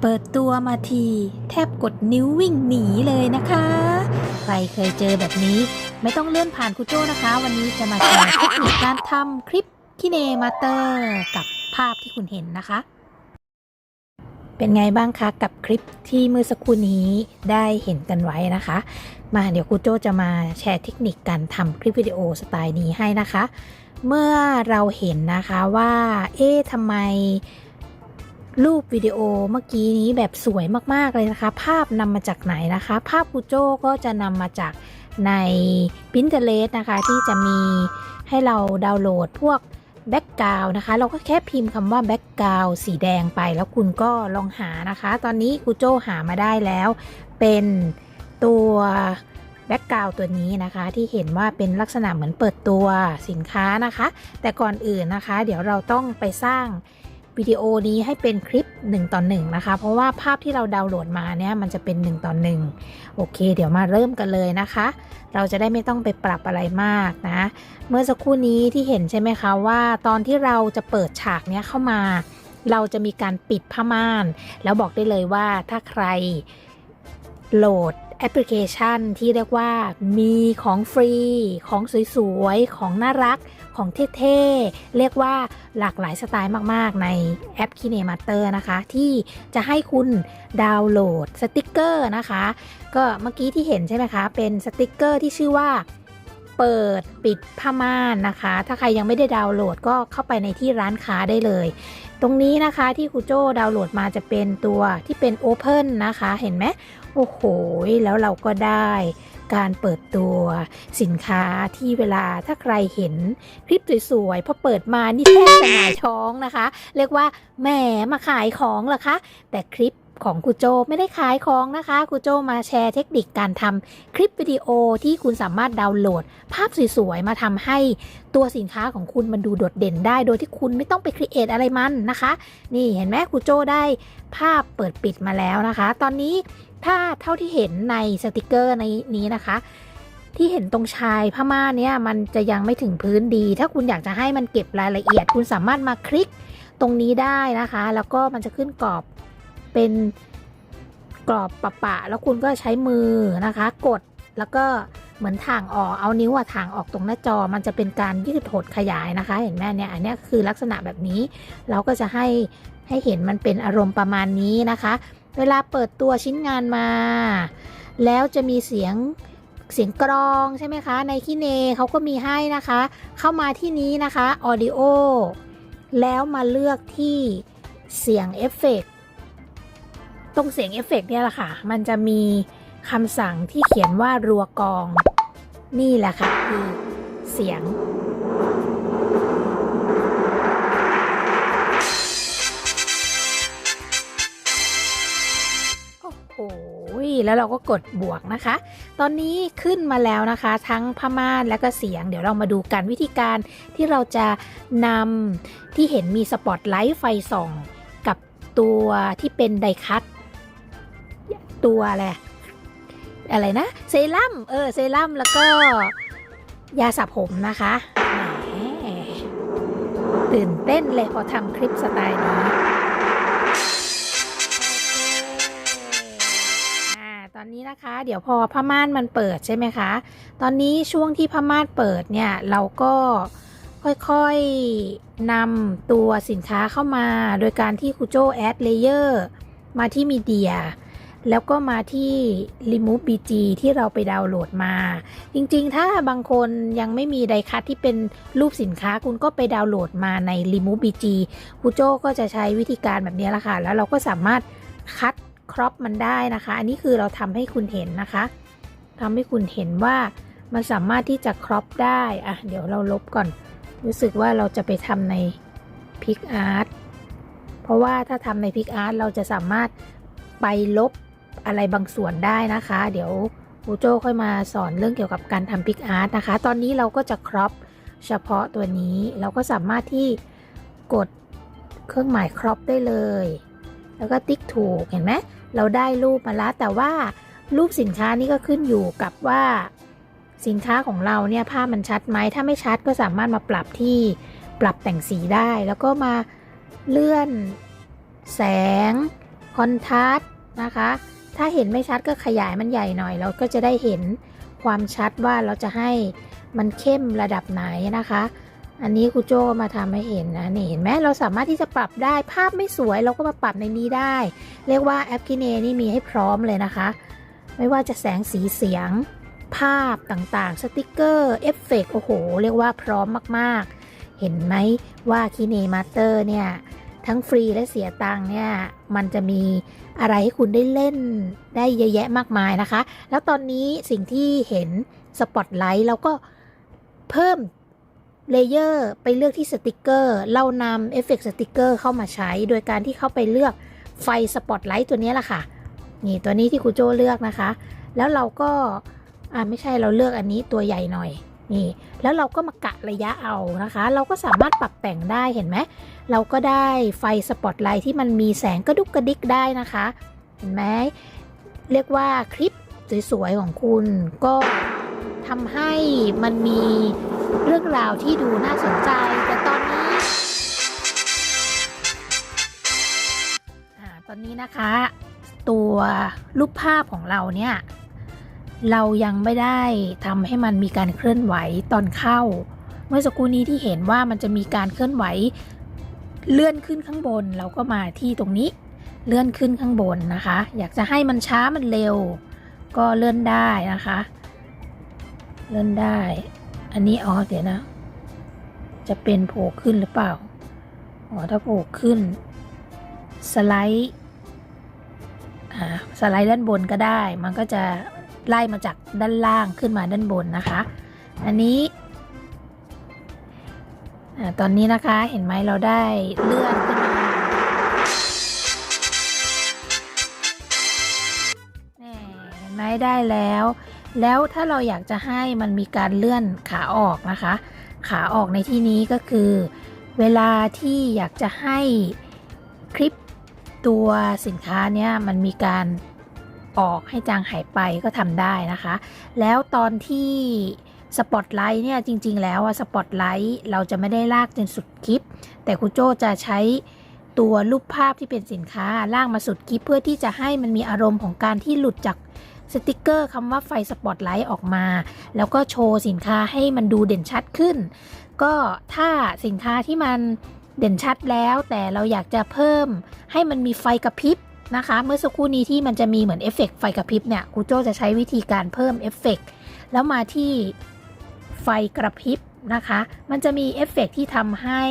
เปิดตัวมาที แทบกดนิ้ววิ่งหนีเลยนะคะ ใครเคยเจอแบบนี้ ไม่ต้องเลื่อนผ่านครูโจ้นะคะ วันนี้จะมาแชร์เทคนิคการทำคลิปคิเนมาเตอร์กับภาพที่คุณเห็นนะคะ เป็นไงบ้างคะกับคลิปที่เมื่อสักครู่นี้ได้เห็นกันไว้นะคะ มาเดี๋ยวครูโจจะมาแชร์เทคนิคการทำคลิปวิดีโอสไตล์นี้ให้นะคะ เมื่อเราเห็นนะคะว่า เอ๊ะทำไม รูปวิดีโอเมื่อกี้นี้แบบสวยมากๆเลยนะคะ ภาพนำมาจากไหนนะคะ ภาพครูโจก็จะนำมาจากใน Pinterest นะคะ ที่จะมีให้เราดาวน์โหลดพวกแบ็กกราวนะคะ เราก็แค่พิมพ์คำว่าแบ็กกราวสีแดงไปแล้วคุณก็ลองหานะคะ ตอนนี้ครูโจหามาได้แล้ว เป็นตัวแบ็กกราวตัวนี้นะคะ ที่เห็นว่าเป็นลักษณะเหมือนเปิดตัวสินค้านะคะ แต่ก่อนอื่นนะคะ เดี๋ยวเราต้องไปสร้าง วิดีโอนี้ให้เป็นคลิป 1ต่อ1นะคะ เพราะว่าภาพที่เราดาวน์โหลดมาเนี่ยมันจะเป็น1ต่อ1โอเค เดี๋ยวมาเริ่มกันเลยนะคะ เราจะได้ไม่ต้องไปปรับอะไรมากนะ เมื่อสักครู่นี้ที่เห็นใช่ไหมคะว่า ตอนที่เราจะเปิดฉากเนี้ยเข้ามา เราจะมีการปิดผ้าม่าน แล้วบอกได้เลยว่าถ้าใครโหลดแอปพลิเคชันที่เรียกว่ามีของฟรี ของสวยๆ ของน่ารัก ของเท่ๆ เรียกว่าหลากหลายสไตล์มากๆ ในแอป KineMaster นะคะ ที่จะให้คุณดาวน์โหลดสติกเกอร์นะคะ ก็เมื่อกี้ที่เห็นใช่ไหมคะ เป็นสติกเกอร์ที่ชื่อว่าเปิดปิดผ้าม่านนะคะ ถ้าใครยังไม่ได้ดาวน์โหลดก็เข้าไปในที่ร้านค้าได้เลย ตรงนี้นะคะที่ครูโจ้ดาวน์โหลดมาจะเป็นตัวที่เป็น Open นะคะ เห็นไหมโอ้โห แล้วเราก็ได้การเปิดตัวสินค้าที่เวลาถ้าใครเห็นคลิปสวยๆพอเปิดมานี่แทบจะหงายท้องนะคะ เรียกว่าแหมมาขายของเหรอคะ แต่คลิป ของครูโจไม่ได้ขายของนะคะครูโจมาแชร์เทคนิคการทำคลิปวิดีโอที่คุณสามารถดาวน์โหลด ภาพสวยๆ มาทำให้ตัวสินค้าของคุณมันดูโดดเด่นได้ โดยที่คุณไม่ต้องไปครีเอทอะไรมันนะคะ นี่เห็นไหมครูโจได้ภาพเปิดปิดมาแล้วนะคะ ตอนนี้ถ้าเท่าที่เห็นในสติกเกอร์ในนี้นะคะที่เห็นตรงชายผ้าม่านเนี่ยมันจะยังไม่ถึงพื้นดี ถ้าคุณอยากจะให้มันเก็บรายละเอียด คุณสามารถมาคลิกตรงนี้ได้นะคะ แล้วก็มันจะขึ้นกรอบ เป็นกรอบปะปะ แล้วคุณก็ใช้มือนะคะ กดแล้วก็เหมือนถ่างออกเอานิ้วอะถ่างออกตรงหน้าจอ มันจะเป็นการยืดหดขยายนะคะ เห็นไหมเนี่ยอันนี้คือลักษณะแบบนี้ เราก็จะให้ให้เห็นมันเป็นอารมณ์ประมาณนี้นะคะ เวลาเปิดตัวชิ้นงานมา แล้วจะมีเสียงเสียงกรองใช่ไหมคะ ในคิเนเขาก็มีให้นะคะ เข้ามาที่นี้นะคะ Audio แล้วมาเลือกที่เสียงเอฟเฟก ตรงเสียงเอฟเฟกต์เนี่ยแหละค่ะ มันจะมีคำสั่งที่เขียนว่ารัวกอง นี่แหละค่ะคือเสียง โอ้โห แล้วเราก็กดบวกนะคะ ตอนนี้ขึ้นมาแล้วนะคะ ทั้งผ้าม่านและก็เสียง เดี๋ยวเรามาดูกันวิธีการที่เราจะนำที่เห็นมีสปอตไลท์ไฟส่อง กับตัวที่เป็นไดคัต ตัวอะไรอะไรนะ เซรั่มเออเซรั่มแล้วก็ยาสระผมนะคะตื่นเต้นเลยพอทำคลิปสไตล์นี้อ่าตอนนี้นะคะเดี๋ยวพอผ้าม่านมันเปิดใช่ไหมคะ ตอนนี้ช่วงที่ผ้าม่านเปิดเนี่ยเราก็ค่อยๆนำตัวสินค้าเข้ามา โดยการที่ครูโจแอดเลเยอร์มาที่มีเดีย แล้วก็มาที่ Remove BG ที่เราไปดาวน์โหลดมา จริงๆ ถ้าบางคนยังไม่มีไดคัทที่เป็นรูปสินค้าคุณก็ไปดาวน์โหลดมาใน Remove BG ครูโจก็จะใช้วิธีการแบบนี้ละค่ะ แล้วเราก็สามารถคัดครอปมันได้นะคะ อันนี้คือเราทำให้คุณเห็นนะคะทำให้คุณเห็นว่ามันสามารถที่จะครอปได้อะเดี๋ยวเราลบก่อน รู้สึกว่าเราจะไปทำใน Pic Art เพราะว่าถ้าทำใน Pic Art เราจะสามารถไปลบ อะไรบางส่วนได้นะคะ เดี๋ยวครูโจ้ค่อยมาสอนเรื่องเกี่ยวกับการทำ Pic Art นะคะ ตอนนี้เราก็จะครอปเฉพาะตัวนี้ เราก็สามารถที่กดเครื่องหมายครอปได้เลย แล้วก็ติ๊กถูกเห็นไหมเราได้รูปมาแล้วแต่ว่ารูปสินค้านี่ก็ขึ้นอยู่กับว่าสินค้าของเราเนี่ยภาพมันชัดไหมถ้าไม่ชัดก็สามารถมาปรับที่ปรับแต่งสีได้ แล้วก็มาเลื่อน แสง คอนทราสต์นะคะ ถ้าเห็นไม่ชัดก็ขยายมันใหญ่หน่อย เราก็จะได้เห็นความชัดว่าเราจะให้มันเข้มระดับไหนนะคะ อันนี้ครูโจมาทำให้เห็นนะนี่เห็นไหมเราสามารถที่จะปรับได้ภาพไม่สวยเราก็มาปรับในนี้ได้ เรียกว่าแอปคินเนนี่มีให้พร้อมเลยนะคะ ไม่ว่าจะแสงสีเสียง ภาพต่างๆ สติกเกอร์เอฟเฟกต์โอ้โห เรียกว่าพร้อมมากๆ เห็นไหมว่าคิเนมาสเตอร์เนี่ย ทั้งฟรีและเสียตังค์เนี่ยมันจะมีอะไรให้คุณได้เล่นได้เยอะแยะมากมายนะคะ แล้วตอนนี้สิ่งที่เห็นสปอตไลท์เราก็เพิ่มเลเยอร์ไปเลือกที่สติกเกอร์ เรานำเอฟเฟกต์สติกเกอร์เข้ามาใช้ โดยการที่เข้าไปเลือกไฟสปอตไลท์ตัวนี้แหละค่ะ นี่ตัวนี้ที่ครูโจเลือกนะคะ แล้วเราก็ อ่าไม่ใช่เราเลือกอันนี้ตัวใหญ่หน่อย นี่แล้วเราก็มากะระยะเอานะคะ เราก็สามารถปรับแต่งได้เห็นไหมเราก็ได้ไฟสปอตไลท์ที่มันมีแสงกระดุกกระดิกได้นะคะเห็นไหมเรียกว่าคลิปสวยๆของคุณก็ทำให้มันมีเรื่องราวที่ดูน่าสนใจ แต่ตอนนี้อตอนนี้นะคะ ตัวรูปภาพของเราเนี่ย เรายังไม่ได้ทำให้มันมีการเคลื่อนไหวตอนเข้า เมื่อสักครู่นี้ที่เห็นว่ามันจะมีการเคลื่อนไหวเลื่อนขึ้นข้างบน เราก็มาที่ตรงนี้เลื่อนขึ้นข้างบนนะคะ อยากจะให้มันช้ามันเร็ว ก็เลื่อนได้นะคะ เลื่อนได้ อันนี้อ๋อเดี๋ยวนะ จะเป็นโผล่ขึ้นหรือเปล่าอ๋อถ้าโผล่ขึ้น สไลด์อ่าสไลด์ด้านบนก็ได้ มันก็จะ ไล่มาจากด้านล่างขึ้นมาด้านบนนะคะ อันนี้ตอนนี้นะคะเห็นไหมเราได้เลื่อนขึ้นมาเห็นไหมได้แล้ว แล้วถ้าเราอยากจะให้มันมีการเลื่อนขาออกนะคะ ขาออกในที่นี้ก็คือ เวลาที่อยากจะให้คลิปตัวสินค้าเนี้ยมันมีการ ออกให้จางหายไปก็ทำได้นะคะ แล้วตอนที่สปอตไลท์เนี่ยจริง ๆ แล้วอะสปอตไลท์เราจะไม่ได้ลากจนสุดคลิป แต่ครูโจจะใช้ตัวรูปภาพที่เป็นสินค้าลากมาสุดคลิปเพื่อที่จะให้มันมีอารมณ์ของการที่หลุดจากสติกเกอร์คำว่าไฟสปอตไลท์ออกมา แล้วก็โชว์สินค้าให้มันดูเด่นชัดขึ้น ก็ถ้าสินค้าที่มันเด่นชัดแล้ว แต่เราอยากจะเพิ่มให้มันมีไฟกระพริบ นะคะ เมื่อสักครู่นี้ที่มันจะมีเหมือนเอฟเฟกต์ไฟกระพริบเนี่ยครูโจจะใช้วิธีการเพิ่มเอฟเฟกต์แล้วมาที่ไฟกระพริบนะคะ มันจะมีเอฟเฟกต์ที่ทำให้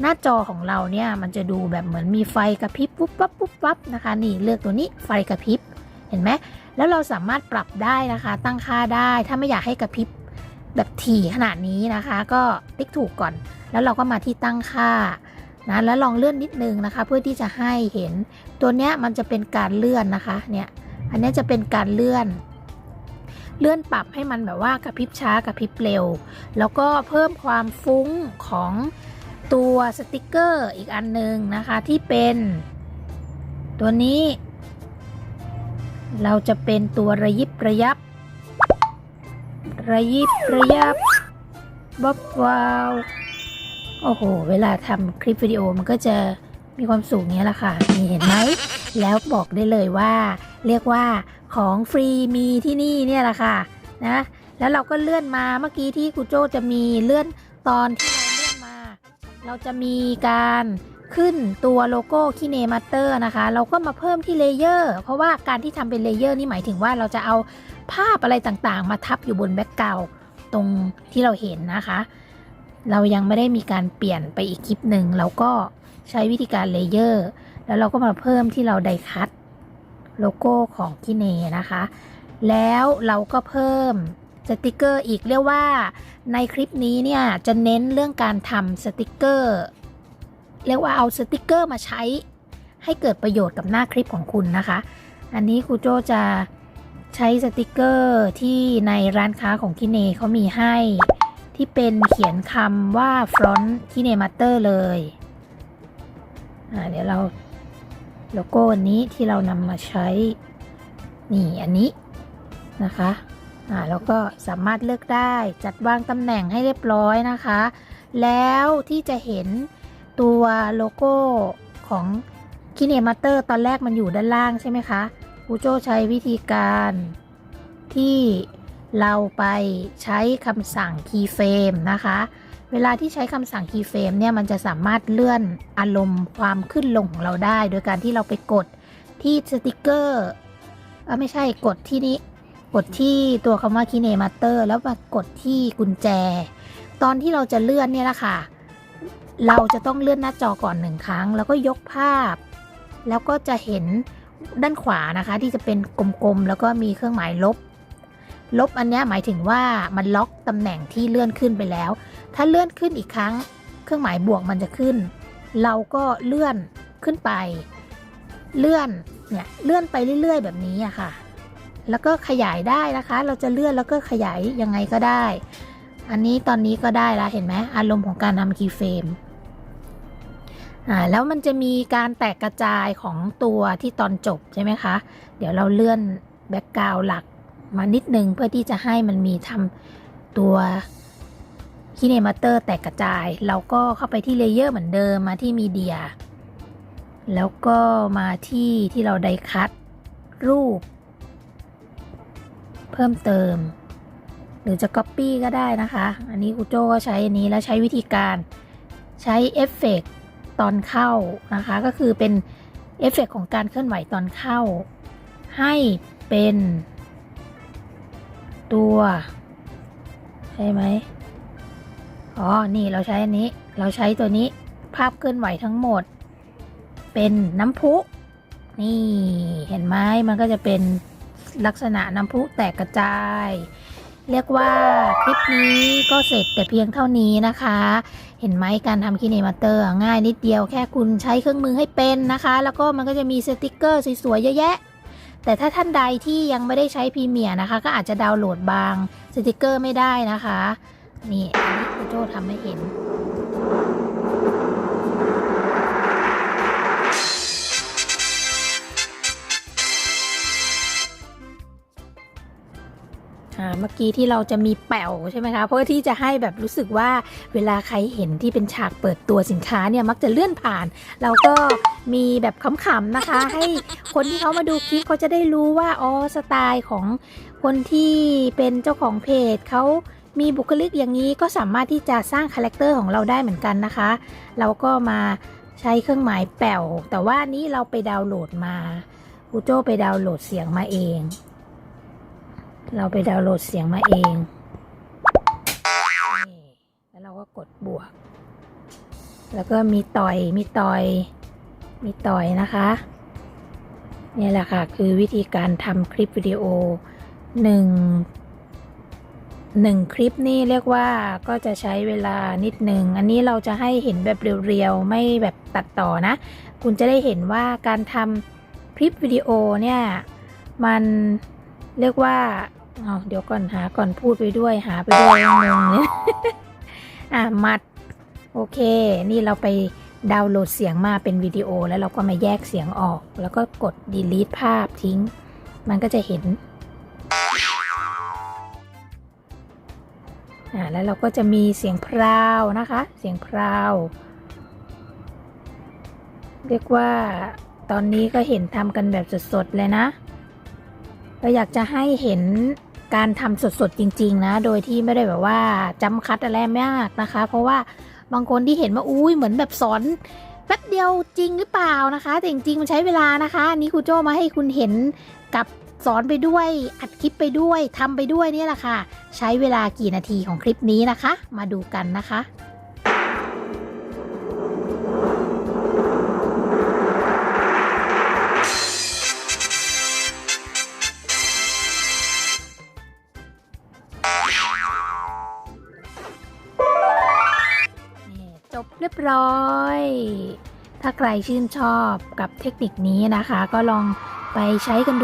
หน้าจอของเราเนี่ยมันจะดูแบบเหมือนมีไฟกระพริบปุ๊บปั๊บปุ๊บปั๊บนะคะ นี่เลือกตัวนี้ไฟกระพริบเห็นไหมแล้วเราสามารถปรับได้นะคะ ตั้งค่าได้ถ้าไม่อยากให้กระพริบแบบถี่ขนาดนี้นะคะ ก็ติ๊กถูกก่อน แล้วเราก็มาที่ตั้งค่า นะแล้วลองเลื่อนนิดนึงนะคะ เพื่อที่จะให้เห็นตัวเนี้ยมันจะเป็นการเลื่อนนะคะเนี่ยอันนี้จะเป็นการเลื่อน เลื่อนปรับให้มันแบบว่ากระพริบช้ากระพริบเร็ว แล้วก็เพิ่มความฟุ้งของตัวสติกเกอร์อีกอันหนึงนะคะที่เป็นตัวนี้ เราจะเป็นตัวระยิบระยับ ระยิบระยับบ๊อบวาว โอ้โห เวลาทำคลิปวิดีโอมันก็จะมีความสูงเนี้ยแหละค่ะนี่เห็นไหม แล้วบอกได้เลยว่า เรียกว่าของฟรีมีที่นี่เนี่ยแหละค่ะนะแล้วเราก็เลื่อนมาเมื่อกี้ที่ครูโจจะมีเลื่อนตอนที่เราเลื่อนมา เราจะมีการขึ้นตัวโลโก้คิเนมาเตอร์นะคะ เราก็มาเพิ่มที่เลเยอร์เพราะว่าการที่ทำเป็นเลเยอร์นี่หมายถึงว่าเราจะเอาภาพอะไรต่างๆ มาทับอยู่บนแบ็กกราวด์ตรงที่เราเห็นนะคะ เรายังไม่ได้มีการเปลี่ยนไปอีกคลิปหนึ่งเราก็ใช้วิธีการเลเยอร์ แล้วเราก็มาเพิ่มที่เราไดคัตโลโก้ของคิเนนะคะ แล้วเราก็เพิ่มสติกเกอร์อีกเรียกว่าในคลิปนี้เนี่ยจะเน้นเรื่องการทำสติกเกอร์ เรียกว่าเอาสติกเกอร์มาใช้ให้เกิดประโยชน์กับหน้าคลิปของคุณนะคะ อันนี้ครูโจจะใช้สติกเกอร์ที่ในร้านค้าของคิเนเขามีให้ ที่เป็นเขียนคำว่า front คิเนมาเตอร์เลยเดี๋ยวเราโลโก้อันนี้ที่เรานำมาใช้ นี่อันนี้นะคะอ่าแล้วก็สามารถเลือกได้จัดวางตำแหน่งให้เรียบร้อยนะคะ แล้วที่จะเห็นตัวโลโก้ของคิเนมาเตอร์ตอนแรกมันอยู่ด้านล่างใช่ไหมคะครูโจใช้วิธีการที่ เราไปใช้คำสั่ง keyframe นะคะ เวลาที่ใช้คำสั่ง keyframe เนี่ย มันจะสามารถเลื่อนอารมณ์ความขึ้นลงของเราได้ โดยการที่เราไปกดที่สติกเกอร์ไม่ใช่กดที่นี้ กดที่ตัวคำว่า Kinemaster แล้วมากดที่กุญแจ ตอนที่เราจะเลื่อนเนี่ยละค่ะ เราจะต้องเลื่อนหน้าจอก่อนหนึ่งครั้ง แล้วก็ยกภาพ แล้วก็จะเห็นด้านขวานะคะ ที่จะเป็นกลมๆ แล้วก็มีเครื่องหมายลบ ลบอันนี้หมายถึงว่ามันล็อกตำแหน่งที่เลื่อนขึ้นไปแล้ว ถ้าเลื่อนขึ้นอีกครั้ง เครื่องหมายบวกมันจะขึ้น เราก็เลื่อนขึ้นไป เลื่อนเนี่ยเลื่อนไปเรื่อย ๆ แบบนี้อะค่ะ แล้วก็ขยายได้นะคะ เราจะเลื่อนแล้วก็ขยายยังไงก็ได้ อันนี้ตอนนี้ก็ได้ล้วเห็นไหมอารมณ์ของการทำคีย์เฟรมอ่าแล้วมันจะมีการแตกกระจายของตัวที่ตอนจบใช่ไหมคะ เดี๋ยวเราเลื่อนแบ็กกราวหลัก มานิดนึงเพื่อที่จะให้มันมีทำตัวคีเนมาเตอร์แตกกระจาย เราก็เข้าไปที่เลเยอร์เหมือนเดิมมาที่มีเดีย แล้วก็มาที่ที่เราได้คัดรูป เพิ่มเติม หรือจะ Copy ก็ได้นะคะ อันนี้ครูโจก็ใช้อันนี้แล้วใช้วิธีการใช้เอฟเฟกต์ตอนเข้านะคะ ก็คือเป็นเอฟเฟกต์ของการเคลื่อนไหวตอนเข้า ให้เป็น ตัว ใช่ไหมอ๋อ นี่เราใช้อันนี้ เราใช้ตัวนี้ ภาพเคลื่อนไหวทั้งหมด เป็นน้ำพุ นี่เห็นไหมมันก็จะเป็นลักษณะน้ำพุแตกกระจาย เรียกว่าคลิปนี้ก็เสร็จแต่เพียงเท่านี้นะคะ เห็นไหมการทำคินเนมาเตอร์ง่ายนิดเดียวแค่คุณใช้เครื่องมือให้เป็นนะคะ แล้วก็มันก็จะมีสติกเกอร์สวยๆเยอะแยะ แต่ถ้าท่านใดที่ยังไม่ได้ใช้พรีเมียร์นะคะ ก็อาจจะดาวน์โหลดบางสติกเกอร์ไม่ได้นะคะ นี่อันนี้คุณโจทำให้เห็น เมื่อกี้ที่เราจะมีแป๋วใช่ไหมคะเพื่อที่จะให้แบบรู้สึกว่าเวลาใครเห็นที่เป็นฉากเปิดตัวสินค้าเนี่ยมักจะเลื่อนผ่าน เราก็มีแบบขำๆนะคะ ให้คนที่เขามาดูคลิปเขาจะได้รู้ว่าอ๋อสไตล์ของคนที่เป็นเจ้าของเพจเขามีบุคลิกอย่างนี้ก็สามารถที่จะสร้างคาแรคเตอร์ของเราได้เหมือนกันนะคะ เราก็มาใช้เครื่องหมายแป๋วแต่ว่าอันนี้เราไปดาวน์โหลดมากูโจไปดาวน์โหลดเสียงมาเอง เราไปดาวน์โหลดเสียงมาเอง นี่ แล้วเราก็กดบวก แล้วก็มีต่อย มีต่อย มีต่อยนะคะเนี่ยแหละค่ะ คือวิธีการทำคลิปวิดีโอหนึ่งหนึ่งคลิปนี่เรียกว่าก็จะใช้เวลานิดหนึ่ง อันนี้เราจะให้เห็นแบบเรียวๆ ไม่แบบตัดต่อนะ คุณจะได้เห็นว่าการทำคลิปวิดีโอเนี่ย มันเรียกว่า เอาเดี๋ยวก่อนหาก่อนพูดไปด้วยหาไปด้วยงงเนี่ยอะมัด โอเค นี่เราไปดาวน์โหลดเสียงมาเป็นวิดีโอแล้วเราก็มาแยกเสียงออก แล้วก็กด delete ภาพทิ้ง มันก็จะเห็นอ่าแล้วเราก็จะมีเสียงพราวนะคะ เสียงพราว เรียกว่าตอนนี้ก็เห็นทำกันแบบสดๆเลยนะ เราอยากจะให้เห็น การทำสดๆจริง ๆ นะ โดยที่ไม่ได้แบบว่าจำคัดอะไรมากนะคะ เพราะว่าบางคนที่เห็นว่าอุ้ยเหมือนแบบสอนแป๊บเดียวจริงหรือเปล่านะคะ แต่จริงๆมันใช้เวลานะคะอันนี้ครูโจมาให้คุณเห็นกับสอนไปด้วยอัดคลิปไปด้วยทำไปด้วยนี่แหละค่ะ ใช้เวลากี่นาทีของคลิปนี้นะคะ มาดูกันนะคะ ใครชื่นชอบกับเทคนิคนี้นะคะ ก็ลองไปใช้กันดู